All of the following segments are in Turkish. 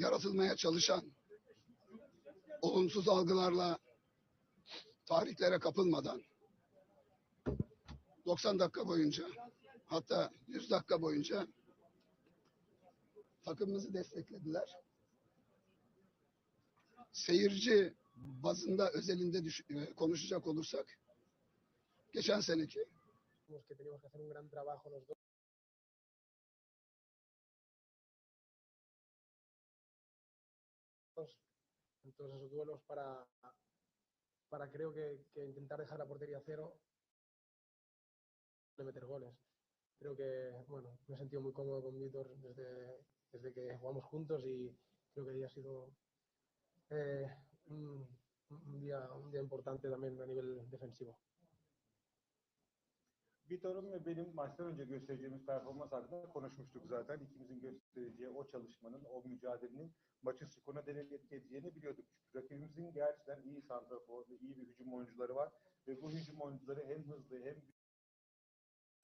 yaratılmaya çalışan olumsuz algılarla tarihlere kapılmadan 90 dakika boyunca hatta 100 dakika boyunca takımımızı desteklediler. Seyirci bazında özelinde düş- e, konuşacak olursak geçen seneki todos esos duelos para, para creo que, intentar dejar la portería cero de meter goles. Creo que, bueno, me he sentido muy cómodo con Víctor desde, desde que jugamos juntos y creo que ha sido eh, un día, un día importante también a nivel defensivo. Vitor'un ve benim maçtan önce göstereceğimiz performans hakkında konuşmuştuk zaten. İkimizin göstereceği o çalışmanın, o mücadelenin maçın skoruna delil etki edeceğini biliyorduk. Çünkü rakibimizin gerçekten iyi santrafor iyi bir hücum oyuncuları var. Ve bu hücum oyuncuları hem hızlı hem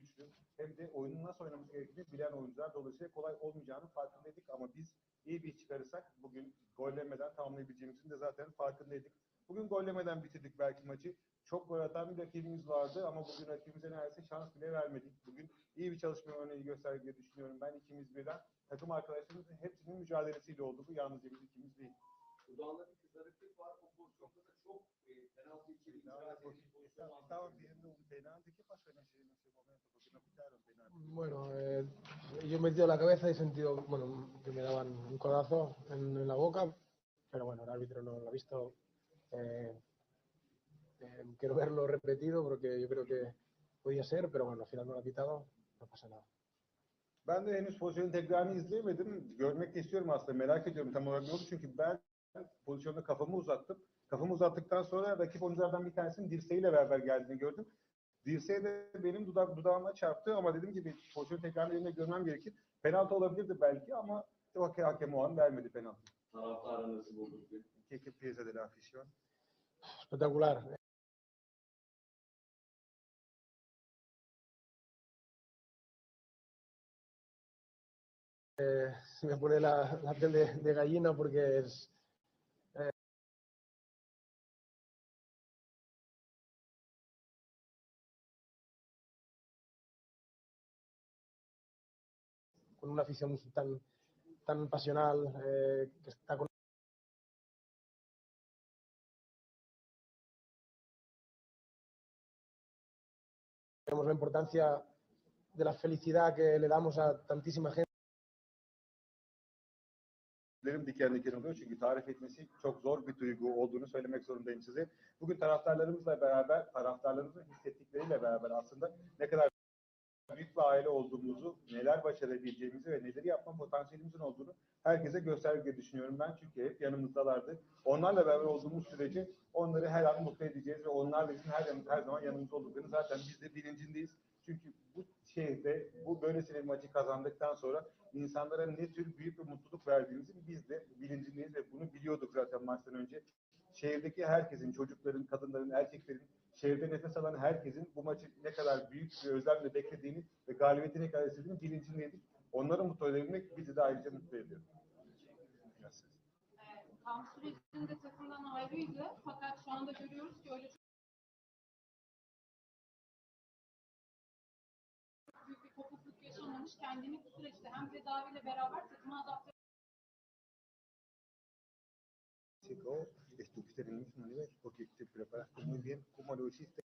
güçlü hem de oyunun nasıl oynaması gerektiğini bilen oyuncular. Dolayısıyla kolay olmayacağını farkındaydık ama biz iyi bir çıkarırsak bugün gollemeden tamamlayabileceğimizin de zaten farkındaydık. Bugün gollemeden bitirdik belki maçı. Çok gol atan bir rakibimiz vardı ama bugün rakibimize neredeyse şans bile vermedik. Bugün iyi bir çalışma örneği gösterdik diye düşünüyorum. Ben ikimiz birden takım arkadaşlarımızın hepsinin mücadelesiyle oldu bu. Yalnızca biz ikimiz değil. Dudağında bir kızarıklık var. O pozisyonda da çok e, penaltı için itiraz ettiği pozisyon var. Bueno, eh, yo he metido la cabeza y he sentido bueno, que me daban un codazo en, en la boca, pero bueno, el árbitro no lo ha visto. Eh, eh, quiero verlo repetido porque yo creo que podía ser, pero bueno, al final no lo ha pitado, no pasa nada. Ben de henüz pozisyonun tekrarını izleyemedim. Görmek de istiyorum aslında. Merak ediyorum tam olarak ne oldu. Çünkü ben pozisyonda kafamı uzattım. Kafamı uzattıktan sonra rakip oyunculardan bir tanesinin dirseğiyle beraber geldiğini gördüm. Dirseği de benim dudak dudağıma çarptı ama dediğim gibi pozisyon tekrarını yerine görmem gerekir. Penaltı olabilirdi belki ama hakem, hakem o an vermedi penaltı. Taraftarı nasıl bulduk? ¿Qué, qué piensa de la afición? Espectacular. Eh, se me pone la, la piel de, gallina porque es, eh, con una afición tan, tan pasional eh, que está con Vemos la importancia de la felicidad que le damos a tantísima gente. Tüylerim diken diken oluyor çünkü tarif etmesi çok zor bir duygu olduğunu söylemek zorundayım size. Bugün taraftarlarımızla beraber, taraftarlarımızın hissettikleriyle beraber aslında ne kadar büyük bir aile olduğumuzu, neler başarabileceğimizi ve neleri yapma potansiyelimizin olduğunu herkese gösterdik diye düşünüyorum ben. Çünkü hep yanımızdalardı. Onlarla beraber olduğumuz sürece onları her an mutlu edeceğiz ve onlar da bizim her, her zaman yanımızda olduklarını zaten biz de bilincindeyiz. Çünkü bu şehirde bu böylesine bir maçı kazandıktan sonra insanlara ne tür büyük bir mutluluk verdiğimizin biz de bilincindeyiz ve bunu biliyorduk zaten maçtan önce. Şehirdeki herkesin, çocukların, kadınların, erkeklerin, şehirde nefes alan herkesin bu maçı ne kadar büyük bir özlemle beklediğini ve galibiyeti ne kadar istediğini bilincindeydik. Onları mutlu edebilmek bizi de ayrıca mutlu ediyor. Kamp sürecinde takımdan ayrıydı. Fakat şu anda görüyoruz ki öyle çok büyük bir kopukluk yaşamamış. Kendini bu süreçte hem tedaviyle beraber takıma adapte Chico, estuviste en el mismo nivel porque hiciste?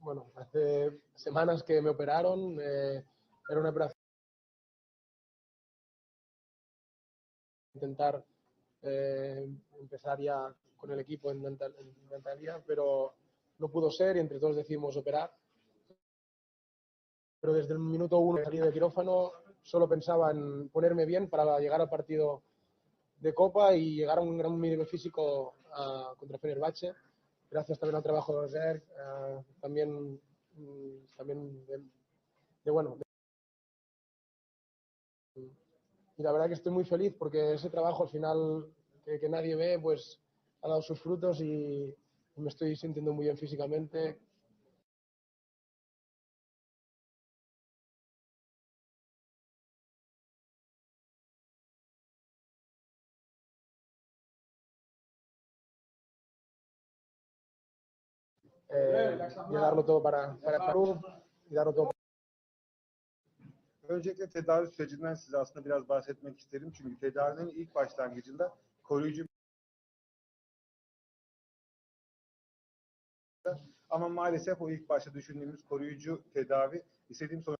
Bueno, hace semanas que me operaron, eh, era una operación intentar eh, empezar ya con el equipo en, mentalidad, pero no pudo ser y entre todos decidimos operar. Pero desde el minuto uno de salir del quirófano solo pensaba en ponerme bien para llegar al partido de Copa y llegar a un gran nivel físico ah, contra Fenerbahce. Gracias también al trabajo de Zerg, ah, también, mm, también de, bueno. y la verdad que estoy muy feliz porque ese trabajo al final que, que nadie ve, pues ha dado sus frutos y me estoy sintiendo muy bien físicamente. Eh, y a darlo todo para, para club y darlo todo Öncelikle tedavi sürecinden size aslında biraz bahsetmek isterim. Çünkü tedavinin ilk başlangıcında koruyucu ama maalesef o ilk başta düşündüğümüz koruyucu tedavi istediğim sonuç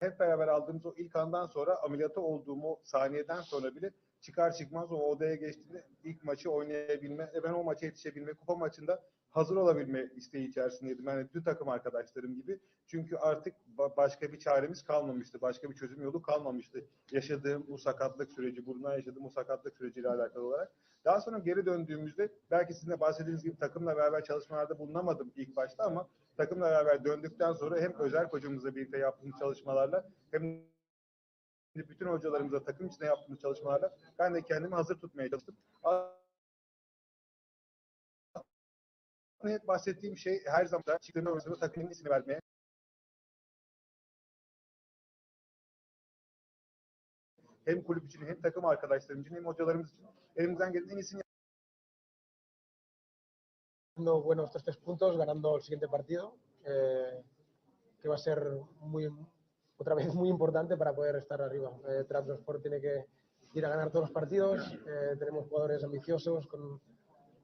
hep beraber aldığımız o ilk andan sonra ameliyata olduğum o saniyeden sonra bile çıkar çıkmaz o odaya geçtiğinde ilk maçı oynayabilme ve ben o maça yetişebilme, kupa maçında hazır olabilme isteği içerisindeydim. Yani bütün takım arkadaşlarım gibi. Çünkü artık ba- başka bir çaremiz kalmamıştı. Başka bir çözüm yolu kalmamıştı. Yaşadığım bu sakatlık süreci, bundan yaşadığım bu sakatlık süreciyle alakalı olarak. Daha sonra geri döndüğümüzde belki sizin de bahsettiğiniz gibi takımla beraber çalışmalarda bulunamadım ilk başta ama takımla beraber döndükten sonra hem özel hocamızla birlikte yaptığımız çalışmalarla hem bütün hocalarımızla takım içinde yaptığımız çalışmalarla ben de kendimi hazır tutmaya çalıştım. Hep bahsettiğim şey her haciendo buenos tres, puntos, ganando el siguiente partido, que va a ser muy, otra vez muy importante para poder estar arriba. Eh, Trabzonspor tiene que ir a ganar todos los partidos, eh, tenemos jugadores ambiciosos con,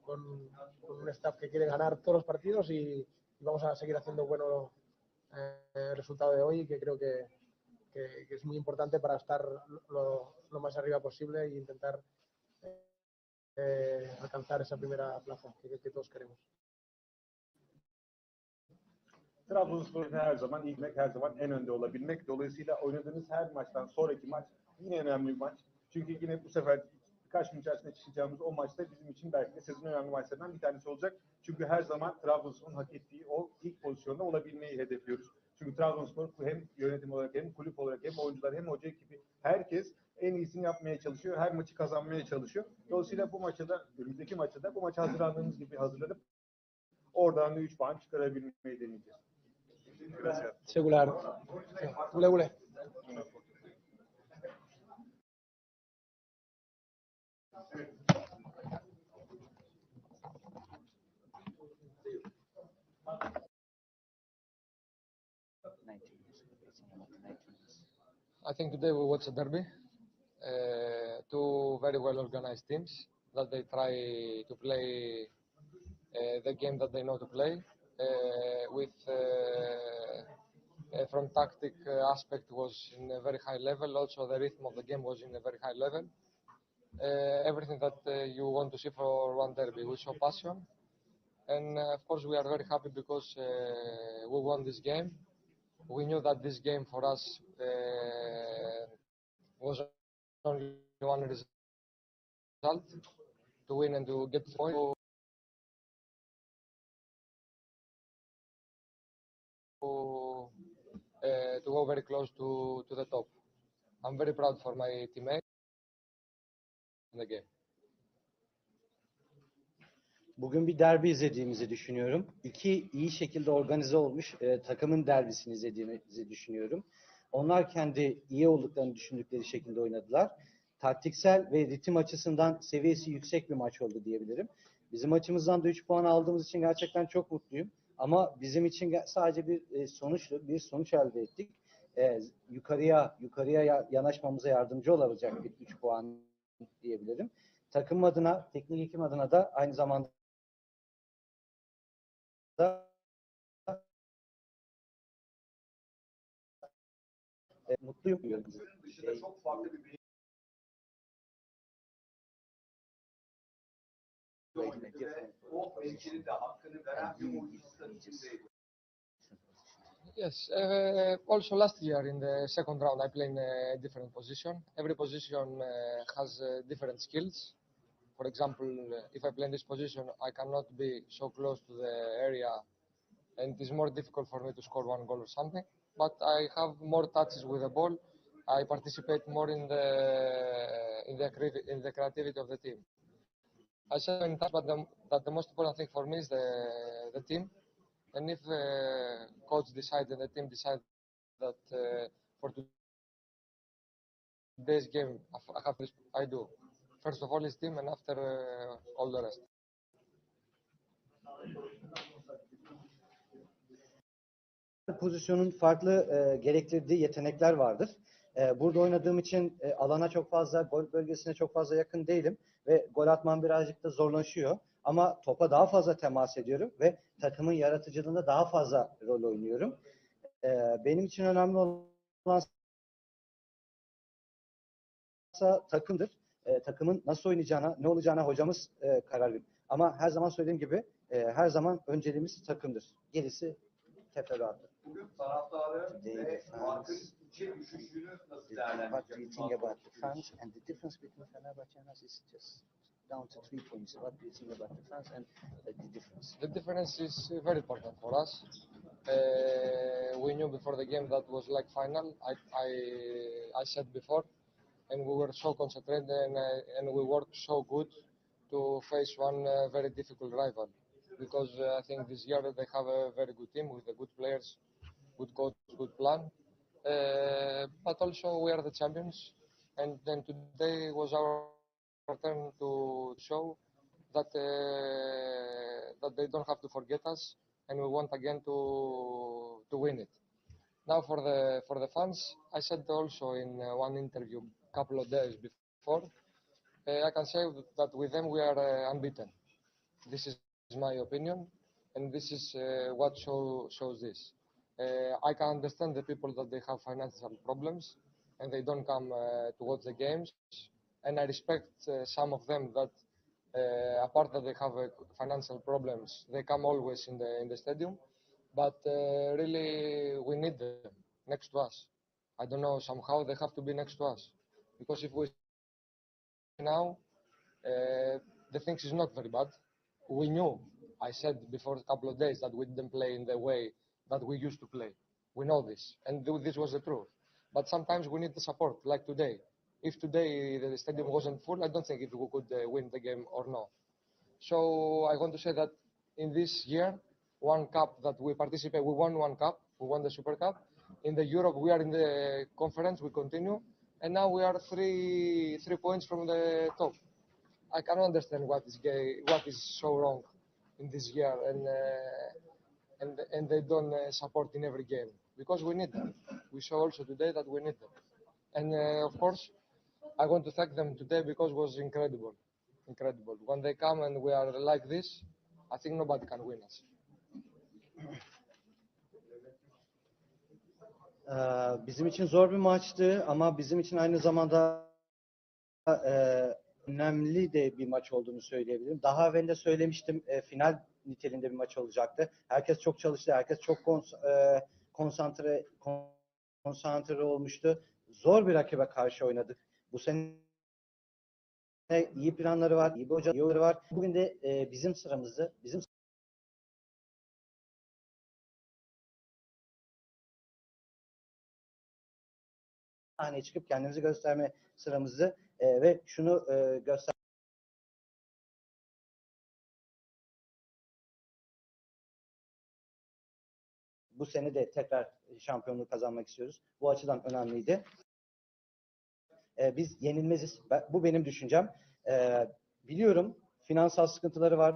con- con un staff que quiere ganar todos los partidos y, y vamos a seguir haciendo bueno eh, el resultado de hoy, que creo que, que- que es muy importante para estar lo, lo más arriba posible e intentar eh, alcanzar esa primera plaza que- que todos queremos. Trabzonspor'un her zaman ilmek, her zaman en önde olabilmek. Dolayısıyla oynadığınız her maçtan sonraki maç yine önemli bir maç. Çünkü yine bu sefer birkaç gün içerisinde çıkacağımız o maçta bizim için belki de sezonun önemli maçlarından bir tanesi olacak. Çünkü her zaman Trabzonspor'un hak ettiği o ilk pozisyonda olabilmeyi hedefliyoruz. Çünkü Trabzonspor hem yönetim olarak hem kulüp olarak hem oyuncular hem hoca ekibi herkes en iyisini yapmaya çalışıyor. Her maçı kazanmaya çalışıyor. Dolayısıyla bu maçta da önümüzdeki maçta da bu maça hazırlandığımız gibi hazırlanıp oradan da 3 puan çıkarabilmeyi deneyeceğiz. Gracias. Gule, gule. I think today we watched a derby. Uh, two very well organized teams that they try to play uh, the game that they know to play. Uh, with uh, from tactic uh, aspect was in a very high level. Also the rhythm of the game was in a very high level. Uh, everything that you want to see for one derby. We saw passion, and uh, of course we are very happy because uh, we won this game we knew that this game for us uh, was only one result to win and to get the point. To, uh, to go very close to, to the top. I'm very proud for my teammates in the game. Bugün bir derbi izlediğimizi düşünüyorum. İki iyi şekilde organize olmuş e, takımın derbisini izlediğimizi düşünüyorum. Onlar kendi iyi olduklarını düşündükleri şekilde oynadılar. Taktiksel ve ritim açısından seviyesi yüksek bir maç oldu diyebilirim. Bizim maçımızdan da 3 puan aldığımız için gerçekten çok mutluyum. Ama bizim için sadece bir e, sonuçlu, bir sonuç elde ettik. E, yukarıya yukarıya ya- yanaşmamıza yardımcı olabilecek bir 3 puan diyebilirim. Takım adına, teknik ekip adına da aynı zamanda e, mutluyum diyorum. dışında çok farklı bir oynadı ve o mevkinin de hakkını veren bir oyuncu statüsündeydi. Yes. Uh, also, last year in the second round, I played in a different position. Every position uh, has uh, different skills. For example, uh, if I play in this position, I cannot be so close to the area, and it is more difficult for me to score one goal or something. But I have more touches with the ball. I participate more in the in the in the creativity of the team. I say in touch, but the, that the most important thing for me is the the team and if the coach decides and the team decides that uh, for today's game I have this, I do. First of all is team and after uh, all the rest. Pozisyonun farklı e, gerektirdiği yetenekler vardır. E, burada oynadığım için e, alana çok fazla, gol bölgesine çok fazla yakın değilim ve gol atmam birazcık da zorlaşıyor. Ama topa daha fazla temas ediyorum ve takımın yaratıcılığında daha fazla rol oynuyorum. E, benim için önemli olan takımdır. E, takımın nasıl oynayacağına, ne olacağına hocamız e, karar verir. Ama her zaman söylediğim gibi e, her zaman önceliğimiz takımdır. Gerisi teferruattır. Bugün taraftarı They ve defense. içe düşüşünü nasıl What do you think about the fans and the difference between Fenerbahçe and us is just down to three points. What do you think about the fans and uh, the difference? The difference is uh, very important for us. Uh, we knew before the game that was like final. I, I, I said before, and we were so concentrated and, uh, and we worked so good to face one uh, very difficult rival. Because uh, I think this year they have a very good team with the good players, good coach, good plan. Uh, but also we are the champions, and then today was our turn to show that uh, that they don't have to forget us, and we want again to to win it. Now for the for the fans, I said also in uh, one interview a couple of days before, uh, I can say that with them we are uh, unbeaten. This is my opinion, and this is uh, what show, shows this. Uh, I can understand the people that they have financial problems and they don't come uh, to watch the games, and I respect uh, some of them that uh, apart that they have uh, financial problems, they come always in the in the stadium. But uh, really, we need them next to us. I don't know somehow they have to be next to us because if we now, the things is not very bad. We knew. I said before a couple of days that we didn't play in the way that we used to play. We know this, and this was the truth. But sometimes we need the support, like today. If today the stadium wasn't full, I don't think if we could uh, win the game or not. So I want to say that in this year, one cup that we participate, we won one cup, we won the Super Cup. In the Europe, we are in the conference, we continue, and now we are three three points from the top. I cannot understand what is gay, what is so wrong in this year, and uh, and and they don't uh, support in every game because we need them. We saw also today that we need them, and uh, of course, I want to thank them today because it was incredible, incredible. When they come and we are like this, I think nobody can win us. Ee, bizim için zor bir maçtı ama bizim için aynı zamanda e, önemli de bir maç olduğunu söyleyebilirim. Daha evvel de söylemiştim e, final niteliğinde bir maç olacaktı. Herkes çok çalıştı, herkes çok kons- e, konsantre kon- konsantre olmuştu. Zor bir rakibe karşı oynadık. Bu sene iyi planları var, iyi bir hoca, iyi oyuncuları var. Bugün de e, bizim sıramızdı. Bizim sahneye çıkıp kendimizi gösterme sıramızdı E, ve şunu e, göster bu sene de tekrar şampiyonluğu kazanmak istiyoruz. Bu açıdan önemliydi. E, biz yenilmeziz. Bu benim düşüncem. E, biliyorum finansal sıkıntıları var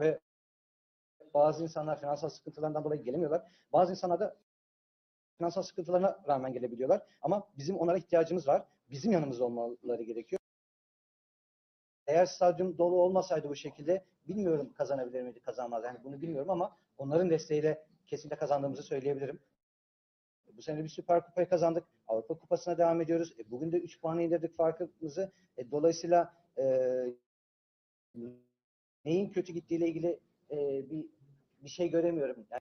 ve bazı insanlar finansal sıkıntılarından dolayı gelemiyorlar. Bazı insanlar da finansal sıkıntılarına rağmen gelebiliyorlar. Ama bizim onlara ihtiyacımız var. Bizim yanımızda olmaları gerekiyor. Eğer stadyum dolu olmasaydı bu şekilde bilmiyorum kazanabilir miydi, kazanmaz. Yani bunu bilmiyorum ama onların desteğiyle kesinlikle kazandığımızı söyleyebilirim. Bu sene bir Süper Kupayı kazandık. Avrupa Kupası'na devam ediyoruz. E, bugün de 3 puan indirdik farkımızı. E, dolayısıyla e, neyin kötü gittiğiyle ilgili e, bir bir şey göremiyorum. Yani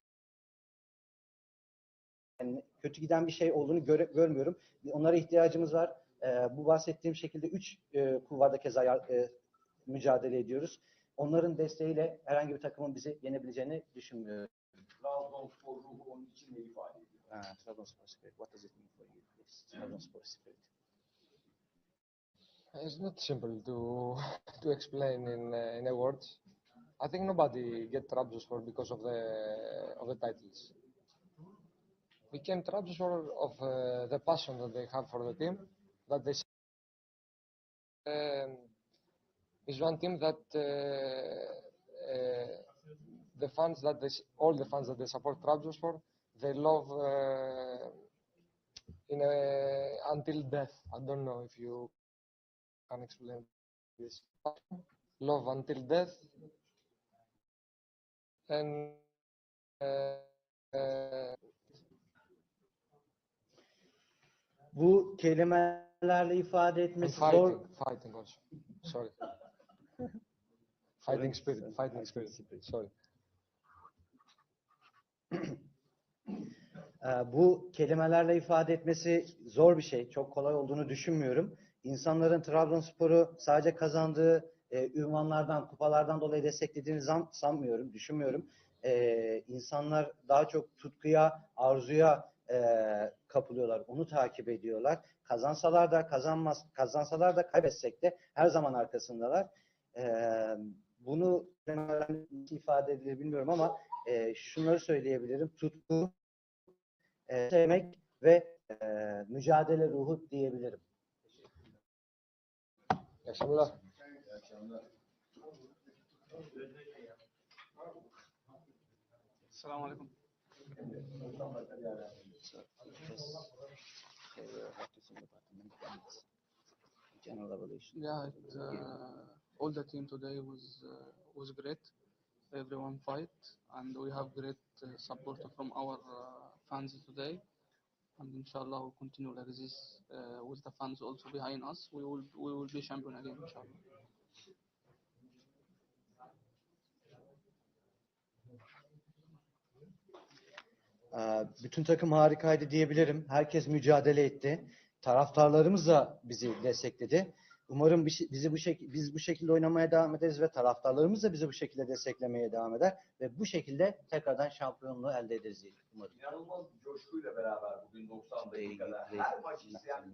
yani kötü giden bir şey olduğunu göre, görmüyorum. Onlara ihtiyacımız var. Ee, bu bahsettiğim şekilde üç e, kulvarda keza e, mücadele ediyoruz. Onların desteğiyle herhangi bir takımın bizi yenebileceğini düşünmüyorum. Trabzonspor ruhu onun için ne ifade ediyor? Ha, Trabzonspor Spirit. What does it mean for you? Yes, Trabzonspor Spirit. It's not simple to to explain in uh, in a word. I think nobody get Trabzonspor because of the of the titles. We came Trabzonspor of uh, the passion that they have for the team. That they um, is one team that uh, uh, the fans that they, all the fans that they support Trabzonspor, they love uh, in a, until death. I don't know if you can explain this. Love until death, and Bu kelimelerle ifade etmesi fighting, zor. fighting also. Sorry. Fighting spirit, fighting spirit. Sorry. Ee, Bu kelimelerle ifade etmesi zor bir şey. Çok kolay olduğunu düşünmüyorum. İnsanların Trabzonspor'u sadece kazandığı e, ünvanlardan, kupalardan dolayı desteklediğini zan- sanmıyorum, düşünmüyorum. Ee, insanlar daha çok tutkuya, arzuya e, kapılıyorlar. Onu takip ediyorlar. Kazansalar da kazanmaz, kazansalar da kaybetsek de her zaman arkasındalar. Ee, bunu ifade edilir bilmiyorum ama e, şunları söyleyebilirim. Tutku, e, sevmek ve e, mücadele ruhu diyebilirim. İyi akşamlar. Selamun Aleyküm. General evaluation. Yeah, it, uh, all the team today was uh, was great. Everyone fight, and we have great uh, support from our uh, fans today. And inshallah, we'll continue like this uh, with the fans also behind us. We will we will be champion again, inshallah. Bütün takım harikaydı diyebilirim. Herkes mücadele etti. Taraftarlarımız da bizi destekledi. Umarım şey- bizi bu şekilde biz bu şekilde oynamaya devam ederiz ve taraftarlarımız da bizi bu şekilde desteklemeye devam eder ve bu şekilde tekrardan şampiyonluğu elde ederiz diye umarım. İnanılmaz bir coşkuyla beraber bugün 90 dakikada her maç izleyen bir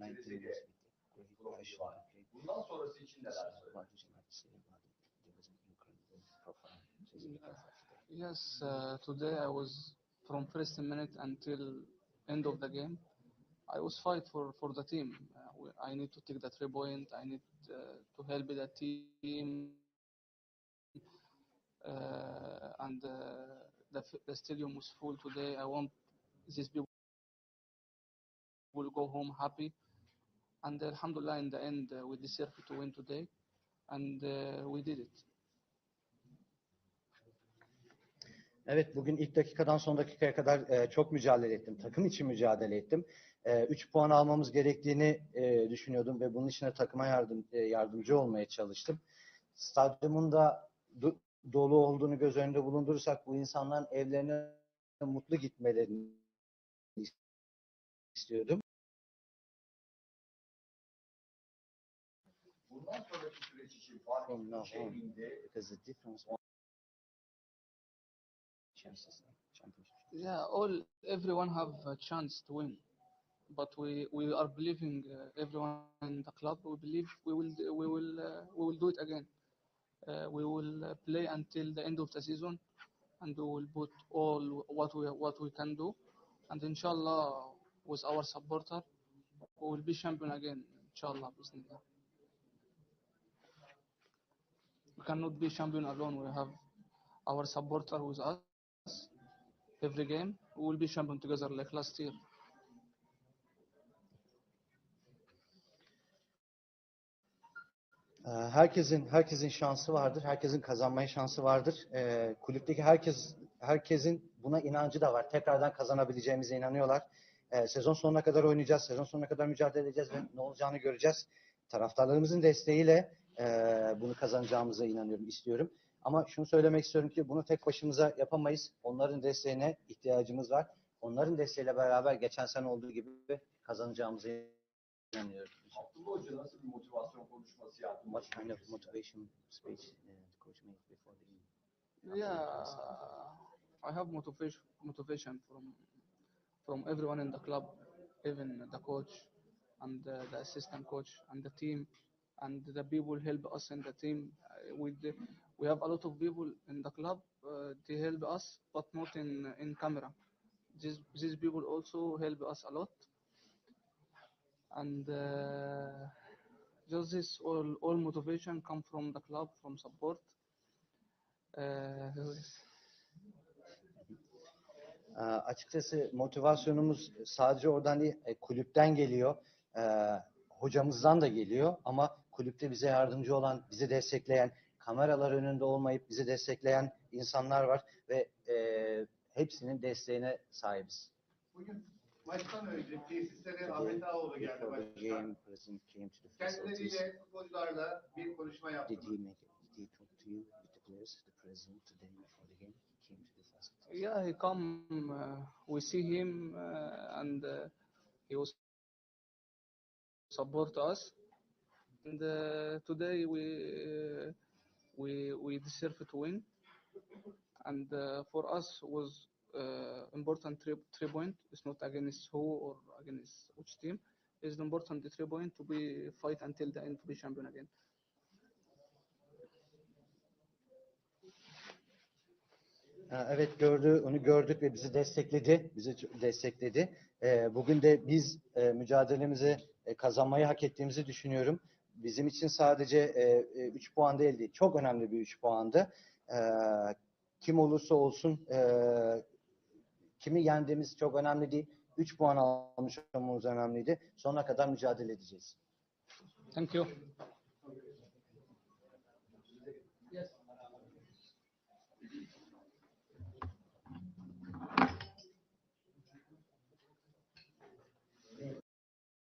var. Bundan sonrası için neler söyler? Yes, uh, today I was from first minute until end of the game. I was fight for, for the team. Uh, I need to take the three point. I need uh, to help the team, uh, and uh, the the stadium was full today. I want these people will go home happy. And Alhamdulillah, in the end, uh, we deserve to win today, and uh, we did it. Evet, bugün ilk dakikadan son dakikaya kadar e, çok mücadele ettim. Takım için mücadele ettim. 3 puan almamız gerektiğini e, düşünüyordum ve bunun için de takıma yardım e, yardımcı olmaya çalıştım. Stadyumun da do- dolu olduğunu göz önünde bulundurursak bu insanların evlerine mutlu gitmelerini istiyordum. Bundan sonraki süreç için fark From chances. Yeah, all everyone have a chance to win, but we we are believing uh, everyone in the club. We believe we will we will uh, we will do it again. Uh, we will uh, play until the end of the season, and we will put all what we what we can do, and inshallah with our supporter, we will be champion again. Inshallah, bismillah. We cannot be champion alone. We have our supporter with us every game. We will be champion together like last year. Ee, Herkesin herkesin şansı vardır. Herkesin kazanmaya şansı vardır. Ee, kulüpteki herkes herkesin buna inancı da var. Tekrardan kazanabileceğimize inanıyorlar. Ee, sezon sonuna kadar oynayacağız. Sezon sonuna kadar mücadele edeceğiz ve ne olacağını göreceğiz. Taraftarlarımızın desteğiyle e, bunu kazanacağımıza inanıyorum, istiyorum. Ama şunu söylemek istiyorum ki bunu tek başımıza yapamayız. Onların desteğine ihtiyacımız var. Onların desteğiyle beraber geçen sene olduğu gibi kazanacağımıza inanıyorum. Abdullah Hoca nasıl bir motivasyon konuşması yaptı? What kind of motivation speech uh, the coach made before the game? Yeah, I have motivation motivation from from everyone in the club, even the coach and uh, the assistant coach and the team and the people help us in the team. Uh, with the, we have a lot of people in the club. Uh, they help us, but not in in camera. These these people also help us a lot. And uh, just this all all motivation come from the club, from support. Uh, Ee, açıkçası motivasyonumuz sadece oradan değil, e, kulüpten geliyor. Ee, hocamızdan da geliyor ama kulüpte bize yardımcı olan, bizi destekleyen, kameralar önünde olmayıp bizi destekleyen insanlar var ve e, hepsinin desteğine sahibiz. Bugün maçtan önce tesislere Ahmet Ağoğlu geldi başkan. Kendileriyle futbolcularla bir konuşma yaptı. Did he make did he talk to you with the players, the president today before the game? He came to the facilities. Yeah, he come. Uh, we see him, uh, and uh, he was support us. And uh, today we uh, we we deserve to win. And uh, for us was uh, important three, three point. It's not against who or against which team. It's important the three point to be fight until the end to be champion again. Evet gördü, onu gördük ve bizi destekledi, bizi destekledi. Ee, Bugün de biz e, mücadelemizi e, kazanmayı hak ettiğimizi düşünüyorum. Bizim için sadece 3 puan değil, değil, çok önemli bir 3 puandı. Ee, Kim olursa olsun e, kimi yendiğimiz çok önemli değil. 3 puan almış olmamız önemliydi. Sonuna kadar mücadele edeceğiz. Thank you.